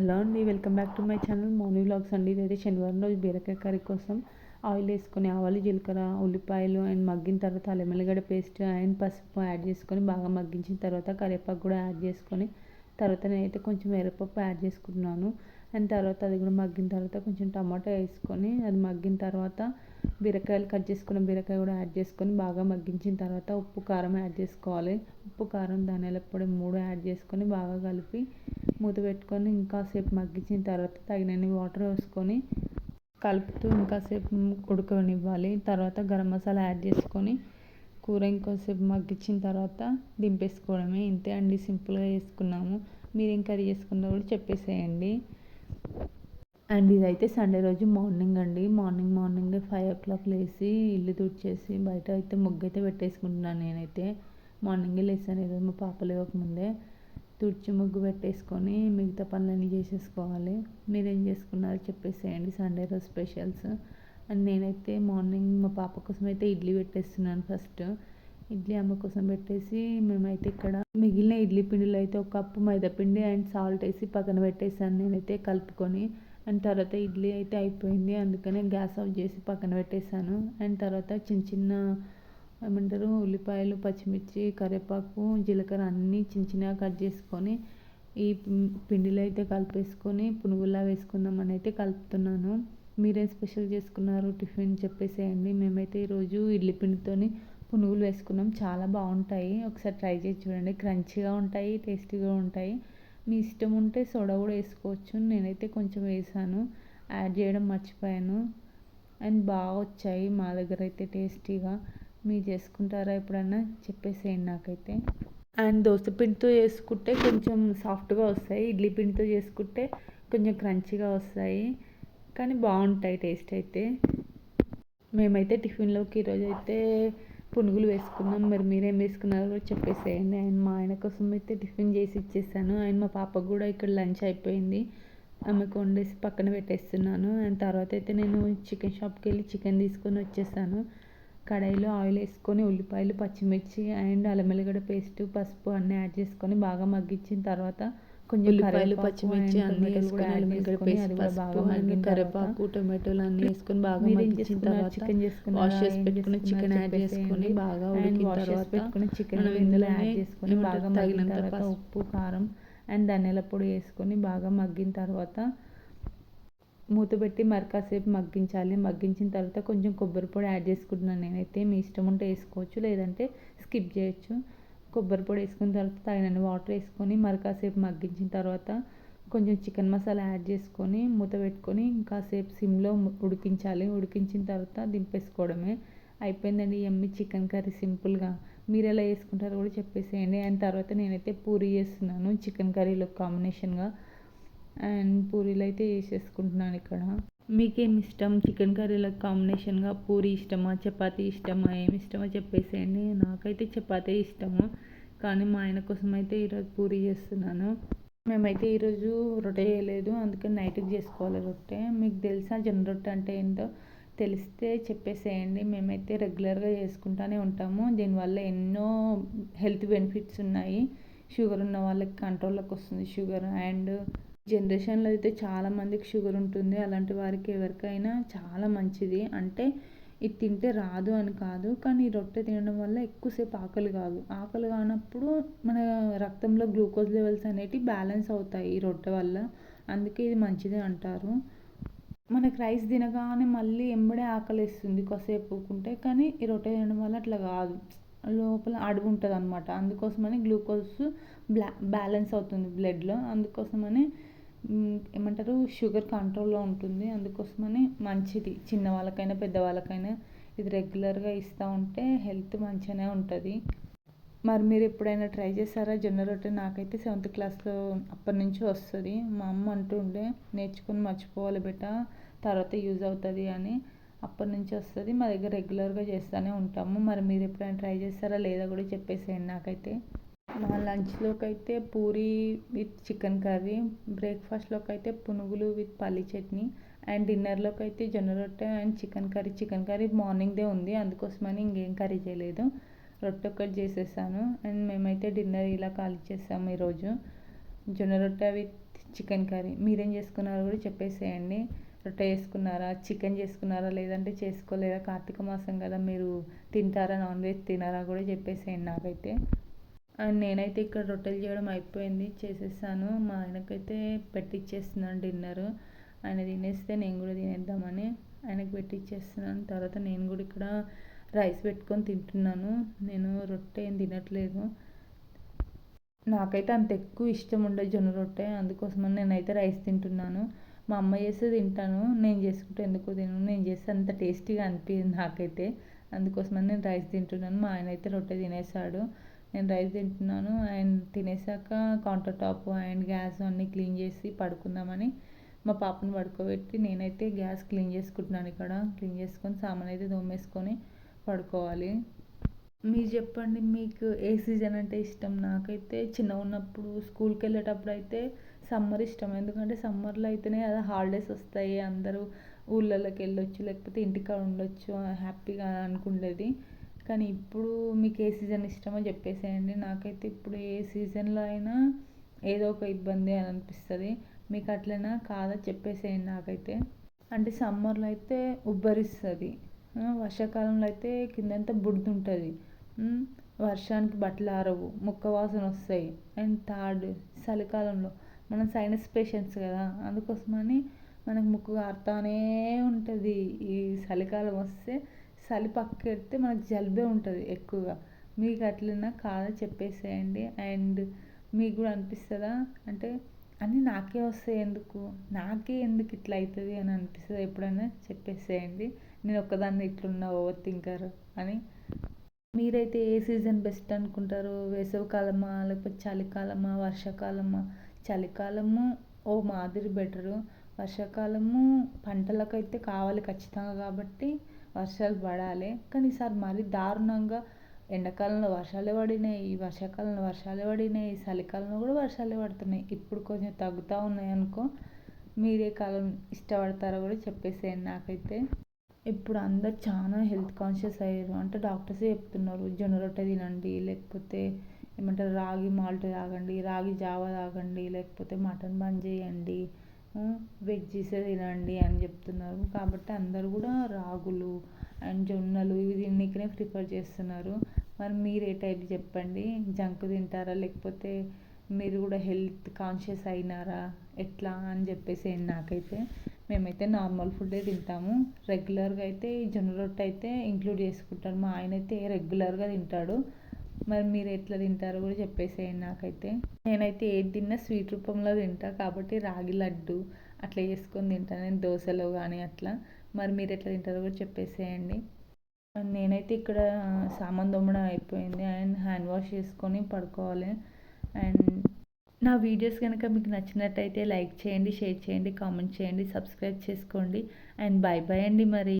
Hello అండి welcome back to my channel morning vlogs అండి. ఇదైతే శనివారం రోజు బీరకాయ కర్రీ కోసం ఆయిల్ వేసుకొని ఆవాలు జీలకర్ర ఉల్లిపాయలు అండ్ మగ్గిన తర్వాత అల్లం ఎల్లిగడ్డ పేస్ట్ అండ్ పసుపు యాడ్ చేసుకొని బాగా మగ్గించిన తర్వాత కరివేపాకు కూడా యాడ్ చేసుకొని తర్వాత నేనైతే కొంచెం మిరపప్పు యాడ్ చేసుకుంటున్నాను. అండ్ తర్వాత అది కూడా మగ్గిన తర్వాత కొంచెం టమాటా వేసుకొని అది మగ్గిన తర్వాత బీరకాయలు కట్ చేసుకున్న బీరకాయ కూడా యాడ్ చేసుకొని బాగా మగ్గించిన తర్వాత ఉప్పు కారం యాడ్ చేసుకోవాలి. ఉప్పు కారం ధనియాల పొడి మూడు యాడ్ చేసుకొని బాగా కలిపి మూత పెట్టుకొని ఇంకాసేపు మగ్గించిన తర్వాత తగినన్ని వాటర్ వేసుకొని కలుపుతూ ఇంకాసేపు ఉడకనివ్వాలి. తర్వాత గరం మసాలా యాడ్ చేసుకొని కూర ఇంకోసేపు మగ్గించిన తర్వాత దింపేసుకోవడమే. ఇంతే అండి సింపుల్గా చేసుకున్నాము. మీరు ఏం కర్రీ చేసుకున్నా కూడా చెప్పేసేయండి. అండ్ ఇదైతే సండే రోజు మార్నింగ్ అండి. Morning morning five o'clock లేచి ఇల్లు తుడిచేసి బయట అయితే ముగ్గు అయితే పెట్టేసుకుంటున్నాను నేనైతే. మార్నింగే లేసాను ఈరోజు మా పాప లేవకముందే తుడిచి ముగ్గు పెట్టేసుకొని మిగతా పనులన్నీ చేసేసుకోవాలి. మీరేం చేసుకున్నారో చెప్పేసేయండి సండే రోజు స్పెషల్స్. అండ్ నేనైతే మార్నింగ్ మా పాప కోసం అయితే ఇడ్లీ పెట్టేస్తున్నాను ఫస్ట్. ఇడ్లీ అమ్మ కోసం పెట్టేసి మేమైతే ఇక్కడ మిగిలిన ఇడ్లీ పిండిలో అయితే ఒక కప్పు మైదాపిండి అండ్ సాల్ట్ వేసి పక్కన పెట్టేసాను నేనైతే కలుపుకొని అండ్ తర్వాత ఇడ్లీ అయితే అయిపోయింది. అందుకనే గ్యాస్ ఆఫ్ చేసి పక్కన పెట్టేశాను. అండ్ తర్వాత చిన్న చిన్న ఏమంటారు ఉల్లిపాయలు పచ్చిమిర్చి కరివేపాకు జీలకర్ర అన్నీ చిన్న చిన్నగా కట్ చేసుకొని ఈ పిండిలో అయితే కలిపేసుకొని పునుగులా వేసుకుందామని అయితే కలుపుతున్నాను. మీరేం స్పెషల్ చేసుకున్నారు? టిఫిన్ చెప్పేసేయండి. మేమైతే ఈరోజు ఇడ్లీ పిండితోని పునుగులు వేసుకున్నాం. చాలా బాగుంటాయి. ఒకసారి ట్రై చేసి చూడండి. క్రంచీగా ఉంటాయి టేస్టీగా ఉంటాయి. మీ ఇష్టం ఉంటే సోడా కూడా వేసుకోవచ్చు. నేనైతే కొంచెం వేసాను. యాడ్ చేయడం మర్చిపోయాను. అండ్ బాగా వచ్చాయి మా దగ్గర అయితే టేస్టీగా. మీరు చేసుకుంటారా ఎప్పుడన్నా? చెప్పేసేయండి నాకైతే. అండ్ దోశ పిండితో చేసుకుంటే కొంచెం సాఫ్ట్గా వస్తాయి. ఇడ్లీ పిండితో చేసుకుంటే కొంచెం క్రంచీగా వస్తాయి. కానీ బాగుంటాయి టేస్ట్ అయితే. మేమైతే టిఫిన్లోకి ఈరోజు అయితే పునుగులు వేసుకున్నాం. మరి మీరేం వేసుకున్నారో చెప్పేసేయండి. ఆయన మా ఆయన కోసం అయితే టిఫిన్ చేసి ఇచ్చేసాను. ఆయన మా పాపకు కూడా ఇక్కడ లంచ్ అయిపోయింది. ఆమెకు వండేసి పక్కన పెట్టేస్తున్నాను. అండ్ తర్వాత అయితే నేను చికెన్ షాప్కి వెళ్ళి చికెన్ తీసుకొని వచ్చేసాను. కడాయిలో ఆయిల్ వేసుకొని ఉల్లిపాయలు పచ్చిమిర్చి అండ్ అల్లం వెల్లిగడ్డ పేస్ట్ పసుపు అన్నీ యాడ్ చేసుకొని బాగా మగ్గించిన తర్వాత కొంచెం ఉల్లిపాయలు పచ్చిమిర్చి అన్నీ వేసుకొని అల్లం వెల్లిగడ్డ పేస్ట్ పసుపు కరివేపాకు టొమాటోలు అన్నీ వేసుకొని బాగా మగ్గించిన తర్వాత చికెన్ చేసుకుని వాష్ చేసి పెట్టుకుని చికెన్ యాడ్ చేసుకొని బాగా ఉడికిన తర్వాత పెట్టుకుని చికెన్ ఇందులో యాడ్ చేసుకొని బాగా తగినంత. ఉప్పు కారం అండ్ ధనియాల పొడి వేసుకొని బాగా మగ్గిన తర్వాత మూత పెట్టి మరి కాసేపు మగ్గించాలి. మగ్గించిన తర్వాత కొంచెం కొబ్బరి పొడి యాడ్ చేసుకుంటున్నాను. నేనైతే మీ ఇష్టం ఉంటే వేసుకోవచ్చు లేదంటే స్కిప్ చేయొచ్చు. కొబ్బరి పొడి వేసుకున్న తర్వాత తగినన్ని వాటర్ వేసుకొని మరి కాసేపు మగ్గించిన తర్వాత కొంచెం చికెన్ మసాలా యాడ్ చేసుకొని మూత పెట్టుకొని కాసేపు సిమ్లో ఉడికించాలి. ఉడికించిన తర్వాత దింపేసుకోవడమే. అయిపోయిందండి ఎమ్మి చికెన్ కర్రీ సింపుల్గా. మీరు ఎలా చేసుకుంటారో కూడా చెప్పేసేయండి. అండ్ తర్వాత నేనైతే పూరి చేస్తున్నాను చికెన్ కర్రీలో కాంబినేషన్గా. అండ్ పూరీలు అయితే వేసేసుకుంటున్నాను ఇక్కడ. మీకేం ఇష్టం? చికెన్ కర్రీలో కాంబినేషన్గా పూరి ఇష్టమా? చపాతీ ఇష్టమా? ఏమి ఇష్టమో? చెప్పేసేయండి. నాకైతే చపాతీ ఇష్టము. కానీ మా ఆయన కోసం అయితే ఈరోజు పూరి చేస్తున్నాను. మేమైతే ఈరోజు రొట్టె చేయలేదు. అందుకని నైట్కి చేసుకోవాలి రొట్టె. మీకు తెలుసా జొన్న రొట్టె అంటే ఏంటో? తెలిస్తే చెప్పేసేయండి. మేమైతే రెగ్యులర్గా చేసుకుంటూనే ఉంటాము. దీనివల్ల ఎన్నో హెల్త్ బెనిఫిట్స్ ఉన్నాయి. షుగర్ ఉన్న వాళ్ళకి కంట్రోల్లోకి వస్తుంది షుగర్. అండ్ జనరేషన్లో అయితే చాలా మందికి షుగర్ ఉంటుంది. అలాంటి వారికి ఎవరికైనా చాలా మంచిది. అంటే ఇది తింటే రాదు అని కాదు. కానీ ఈ రొట్టె తినడం వల్ల ఎక్కువసేపు ఆకలి కాదు. ఆకలి కానప్పుడు మన రక్తంలో గ్లూకోజ్ లెవెల్స్ అనేటివి బ్యాలెన్స్ అవుతాయి ఈ రొట్టె వల్ల. అందుకే ఇది మంచిది అంటారు. మనకి రైస్ తినగానే మళ్ళీ ఎంబడే ఆకలిస్తుంది కాసేపు ఊరుకుంటే. కానీ ఈ రొట్టె తినడం వల్ల అట్లా కాదు. లోపల అడుగు ఉంటుంది అనమాట అందుకోసమని గ్లూకోజ్ బ్లా బ్యాలెన్స్ అవుతుంది బ్లడ్లో. అందుకోసమని ఏమంటారు షుగర్ కంట్రోల్లో ఉంటుంది. అందుకోసమని మంచిది. చిన్నవాళ్ళకైనా పెద్దవాళ్ళకైనా ఇది రెగ్యులర్గా ఇస్తూ ఉంటే హెల్త్ మంచిగానే ఉంటుంది. మరి మీరు ఎప్పుడైనా ట్రై చేశారా? జొన్న రొట్టె నాకైతే సెవెంత్ క్లాస్లో అప్పటి నుంచి వస్తుంది. మా అమ్మ అంటుండే నేర్చుకుని మర్చిపోవాలి బిడ్డ తర్వాత యూజ్ అవుతుంది అని. అప్పటి నుంచి వస్తుంది. మా దగ్గర రెగ్యులర్గా చేస్తూనే ఉంటాము. మరి మీరు ఎప్పుడైనా ట్రై చేస్తారా లేదా కూడా చెప్పేసేయండి నాకైతే. మా లంచ్లోకి అయితే పూరి విత్ చికెన్ కర్రీ బ్రేక్ఫాస్ట్లోకి అయితే పునుగులు విత్ పల్లి చట్నీ అండ్ డిన్నర్లోకి అయితే జొన్న రొట్టె and chicken curry. Chicken curry మార్నింగ్దే ఉంది అందుకోసమని ఇంకేం కర్రీ చేయలేదు. రొట్టె ఒక్కటి చేసేసాను అండ్ మేమైతే డిన్నర్ ఇలా ఖాళీ చేసాము ఈరోజు. జొన్న రొట్టె విత్ చికెన్ కర్రీ. మీరేం చేసుకున్నారో కూడా చెప్పేసేయండి. రొట్టె చేసుకున్నారా? చికెన్ చేసుకున్నారా? లేదంటే చేసుకోలేదా? కార్తీక మాసం కదా మీరు తింటారా? నాన్ వెజ్ తినారా? కూడా చెప్పేసేయండి నాకైతే. నేనైతే ఇక్కడ రొట్టెలు చేయడం అయిపోయింది. చేసేసాను. మా ఆయనకైతే పెట్టిచ్చేస్తున్నాను డిన్నర్. ఆయన తినేస్తే నేను కూడా తినేద్దామని ఆయనకు పెట్టిచ్చేస్తున్నాను. తర్వాత నేను కూడా ఇక్కడ రైస్ పెట్టుకొని తింటున్నాను. నేను రొట్టె ఏం తినట్లేదు. నాకైతే అంత ఎక్కువ ఇష్టం ఉండదు జొన్న రొట్టె. అందుకోసమని నేనైతే రైస్ తింటున్నాను. మా అమ్మ చేస్తే తింటాను. నేను చేసుకుంటే ఎందుకో తిను నేను చేస్తే అంత టేస్టీగా అనిపించింది నాకైతే. అందుకోసమని నేను రైస్ తింటున్నాను. మా ఆయన అయితే రొట్టె తినేసాడు. నేను రైస్ తింటున్నాను అండ్ తినేసాక కౌంటర్ టాప్ అండ్ గ్యాస్ అన్నీ క్లీన్ చేసి పడుకుందామని మా పాపను పడుకోబెట్టి నేనైతే గ్యాస్ క్లీన్ చేసుకుంటున్నాను ఇక్కడ. క్లీన్ చేసుకొని సామాన్ అయితే దోమేసుకొని పడుకోవాలి. మీరు చెప్పండి మీకు ఏ సీజన్ అంటే ఇష్టం? నాకైతే చిన్నగా ఉన్నప్పుడు స్కూల్కి వెళ్ళేటప్పుడు అయితే సమ్మర్ ఇష్టం. ఎందుకంటే సమ్మర్లో అయితేనే అది హాలిడేస్ వస్తాయి. అందరూ ఊళ్ళలోకి వెళ్ళొచ్చు లేకపోతే ఇంటికాడ ఉండొచ్చు హ్యాపీగా అనుకుండేది. కానీ ఇప్పుడు మీకు ఏ సీజన్ ఇష్టమో చెప్పేసేయండి. నాకైతే ఇప్పుడు ఏ సీజన్లో అయినా ఏదో ఒక ఇబ్బంది అని అనిపిస్తుంది. మీకు అట్లనా కాదా చెప్పేసేయండి నాకైతే. అంటే సమ్మర్లో అయితే ఉబ్బరిస్తుంది. వర్షాకాలంలో అయితే కిందంతా బుడిదుంటుంది. వర్షానికి బట్టలు ఆరవు ముక్క వాసన వస్తాయి. అండ్ థర్డ్ చలికాలంలో మనం సైనస్ పేషెంట్స్ కదా అందుకోసమని మనకు ముక్కు ఆరుతానే ఉంటుంది. ఈ చలికాలం వస్తే చలి పక్కెడితే మనకు జలుబే ఉంటుంది ఎక్కువగా. మీకు అట్లనా కాదా చెప్పేసేయండి. అండ్ మీకు కూడా అనిపిస్తుందా? అంటే అన్నీ నాకే వస్తాయి ఎందుకు? నాకే ఎందుకు ఇట్లా అవుతుంది అని అనిపిస్తుంది? ఎప్పుడైనా చెప్పేసేయండి. నేను ఒక్కదాన్ని ఇట్లున్నా ఓవర్ థింకర్ అని. మీరైతే ఏ సీజన్ బెస్ట్ అనుకుంటారు? వేసవికాలమా లేకపోతే చలికాలమా వర్షాకాలమా? చలికాలము ఓ మాదిరి బెటరు. వర్షాకాలము పంటలకైతే కావాలి ఖచ్చితంగా కాబట్టి వర్షాలు పడాలి. కానీ ఈసారి మరీ దారుణంగా ఎండాకాలంలో వర్షాలే పడినాయి వర్షాకాలంలో వర్షాలే పడినాయి చలికాలంలో కూడా వర్షాలే పడుతున్నాయి. ఇప్పుడు కొంచెం తగ్గుతూ ఉన్నాయి అనుకో మీరే కాలం ఇష్టపడతారో కూడా చెప్పేసేయండి నాకైతే. ఇప్పుడు అందరు చాలా హెల్త్ కాన్షియస్ అయ్యారు. అంటే డాక్టర్సే చెప్తున్నారు జొన్న రొట్టె తినండి లేకపోతే ఏమంటారు రాగి మాల్ట్ తాగండి రాగి జావ తాగండి లేకపోతే మటన్ బంద్ చేయండి వెజ్జీసే తినండి అని చెప్తున్నారు. కాబట్టి అందరు కూడా రాగులు అండ్ జొన్నలు ఇవి తిననీకే ప్రిఫర్ చేస్తున్నారు. మరి మీరు ఏ టైప్ చెప్పండి? జంక్ తింటారా? లేకపోతే మీరు కూడా హెల్త్ కాన్షియస్ అయినారా? ఎట్లా? అని చెప్పేసి నాకైతే. మేమైతే నార్మల్ ఫుడ్డే తింటాము. రెగ్యులర్గా అయితే జొన్న రొట్టె అయితే ఇంక్లూడ్ చేసుకుంటాను మా ఆయన అయితే రెగ్యులర్గా తింటాడు. మరి మీరు ఎట్లా తింటారో కూడా చెప్పేసేయండి నాకైతే. నేనైతే ఏది తిన్నా స్వీట్ రూపంలో తింటా. కాబట్టి రాగి లడ్డు అట్లా చేసుకొని తింటాను నేను దోశలో కానీ అట్లా. మరి మీరు ఎట్లా తింటారో కూడా చెప్పేసేయండి. నేనైతే ఇక్కడ సామాన్ దొమ్మడం అయిపోయింది. అండ్ హ్యాండ్ వాష్ చేసుకొని పడుకోవాలి. అండ్ నా వీడియోస్ కనుక మీకు నచ్చినట్టయితే లైక్ చేయండి షేర్ చేయండి కామెంట్ చేయండి సబ్స్క్రైబ్ చేసుకోండి. అండ్ బాయ్ బాయ్ అండి మరి.